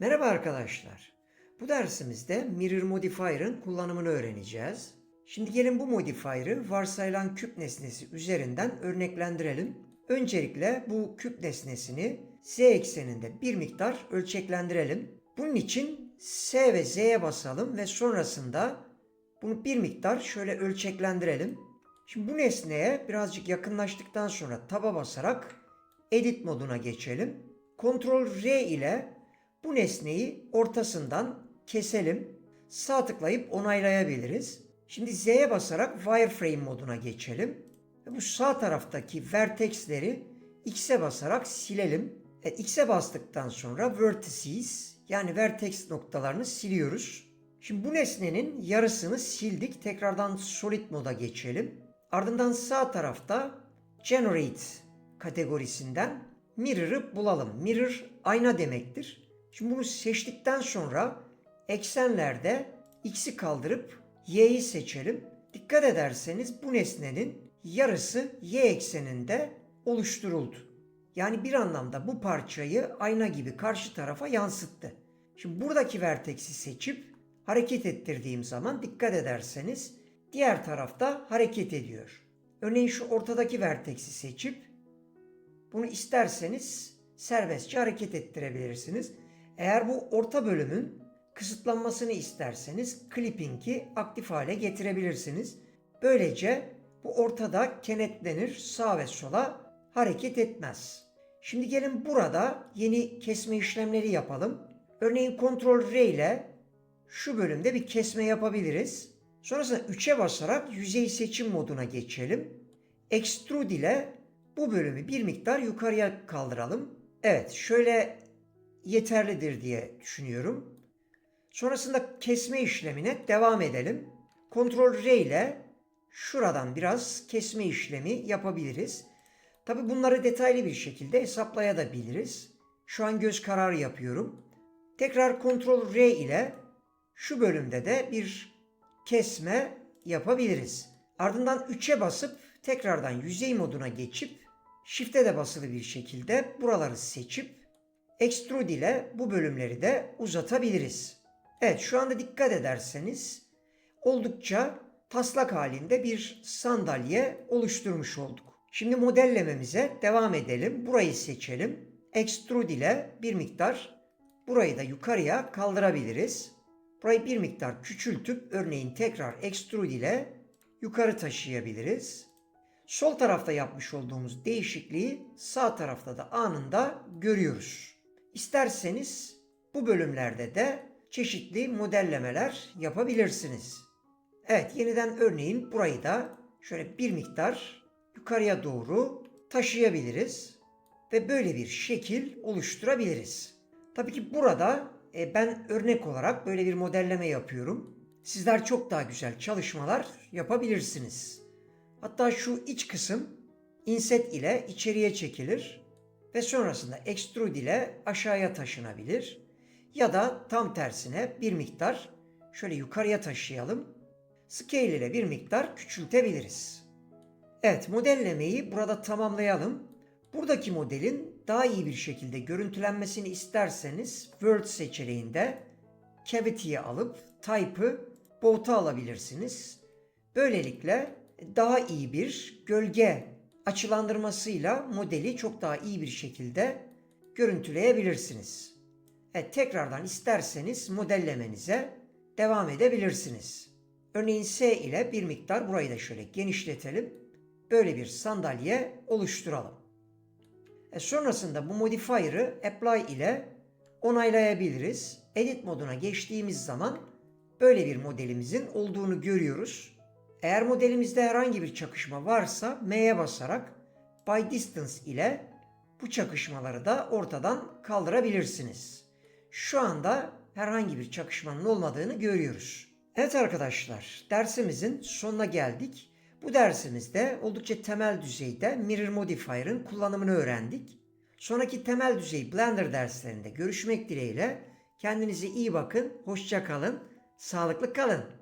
Merhaba arkadaşlar. Bu dersimizde Mirror Modifier'ın kullanımını öğreneceğiz. Şimdi gelin bu modifier'ı varsayılan küp nesnesi üzerinden örneklendirelim. Öncelikle bu küp nesnesini z ekseninde bir miktar ölçeklendirelim. Bunun için S ve Z'ye basalım ve sonrasında bunu bir miktar şöyle ölçeklendirelim. Şimdi bu nesneye birazcık yakınlaştıktan sonra taba basarak edit moduna geçelim. Ctrl R ile bu nesneyi ortasından keselim. Sağ tıklayıp onaylayabiliriz. Şimdi Z'ye basarak wireframe moduna geçelim. Bu sağ taraftaki vertexleri X'e basarak silelim. E, X'e bastıktan sonra vertices yani vertex noktalarını siliyoruz. Şimdi bu nesnenin yarısını sildik. Tekrardan solid moda geçelim. Ardından sağ tarafta generate kategorisinden mirror'ı bulalım. Mirror ayna demektir. Şimdi bunu seçtikten sonra eksenlerde x'i kaldırıp y'yi seçelim. Dikkat ederseniz bu nesnenin yarısı y ekseninde oluşturuldu. Yani bir anlamda bu parçayı ayna gibi karşı tarafa yansıttı. Şimdi buradaki vertex'i seçip hareket ettirdiğim zaman dikkat ederseniz diğer tarafta hareket ediyor. Örneğin şu ortadaki vertex'i seçip bunu isterseniz serbestçe hareket ettirebilirsiniz. Eğer bu orta bölümün kısıtlanmasını isterseniz clipping'i aktif hale getirebilirsiniz. Böylece bu ortada kenetlenir, sağ ve sola hareket etmez. Şimdi gelin burada yeni kesme işlemleri yapalım. Örneğin Ctrl R ile şu bölümde bir kesme yapabiliriz. Sonrasında 3'e basarak yüzey seçim moduna geçelim. Extrude ile bu bölümü bir miktar yukarıya kaldıralım. Evet şöyle yeterlidir diye düşünüyorum. Sonrasında kesme işlemine devam edelim. Ctrl R ile şuradan biraz kesme işlemi yapabiliriz. Tabi bunları detaylı bir şekilde hesaplayabiliriz. Şu an göz kararı yapıyorum. Tekrar Ctrl R ile şu bölümde de bir kesme yapabiliriz. Ardından 3'e basıp tekrardan yüzey moduna geçip Shift'e de basılı bir şekilde buraları seçip Extrude ile bu bölümleri de uzatabiliriz. Evet şu anda dikkat ederseniz oldukça taslak halinde bir sandalye oluşturmuş olduk. Şimdi modellememize devam edelim. Burayı seçelim. Extrude ile bir miktar burayı da yukarıya kaldırabiliriz. Burayı bir miktar küçültüp örneğin tekrar extrude ile yukarı taşıyabiliriz. Sol tarafta yapmış olduğumuz değişikliği sağ tarafta da anında görüyoruz. İsterseniz bu bölümlerde de çeşitli modellemeler yapabilirsiniz. Evet yeniden örneğin burayı da şöyle bir miktar yukarıya doğru taşıyabiliriz ve böyle bir şekil oluşturabiliriz. Tabii ki burada e, ben örnek olarak böyle bir modelleme yapıyorum. Sizler çok daha güzel çalışmalar yapabilirsiniz. Hatta şu iç kısım inset ile içeriye çekilir ve sonrasında extrude ile aşağıya taşınabilir. Ya da tam tersine bir miktar şöyle yukarıya taşıyalım. Scale ile bir miktar küçültebiliriz. Evet modellemeyi burada tamamlayalım. Buradaki modelin daha iyi bir şekilde görüntülenmesini isterseniz Word seçeneğinde Cavity'yi alıp Type'ı Bold'a alabilirsiniz. Böylelikle daha iyi bir gölge açılandırmasıyla modeli çok daha iyi bir şekilde görüntüleyebilirsiniz. Evet, tekrardan isterseniz modellemenize devam edebilirsiniz. Örneğin S ile bir miktar burayı da şöyle genişletelim. Böyle bir sandalye oluşturalım. E sonrasında bu modifier'ı apply ile onaylayabiliriz. Edit moduna geçtiğimiz zaman böyle bir modelimizin olduğunu görüyoruz. Eğer modelimizde herhangi bir çakışma varsa M'ye basarak by distance ile bu çakışmaları da ortadan kaldırabilirsiniz. Şu anda herhangi bir çakışmanın olmadığını görüyoruz. Evet arkadaşlar dersimizin sonuna geldik. Bu dersimizde oldukça temel düzeyde Mirror Modifier'ın kullanımını öğrendik. Sonraki temel düzey Blender derslerinde görüşmek dileğiyle kendinize iyi bakın, hoşça kalın, sağlıklı kalın.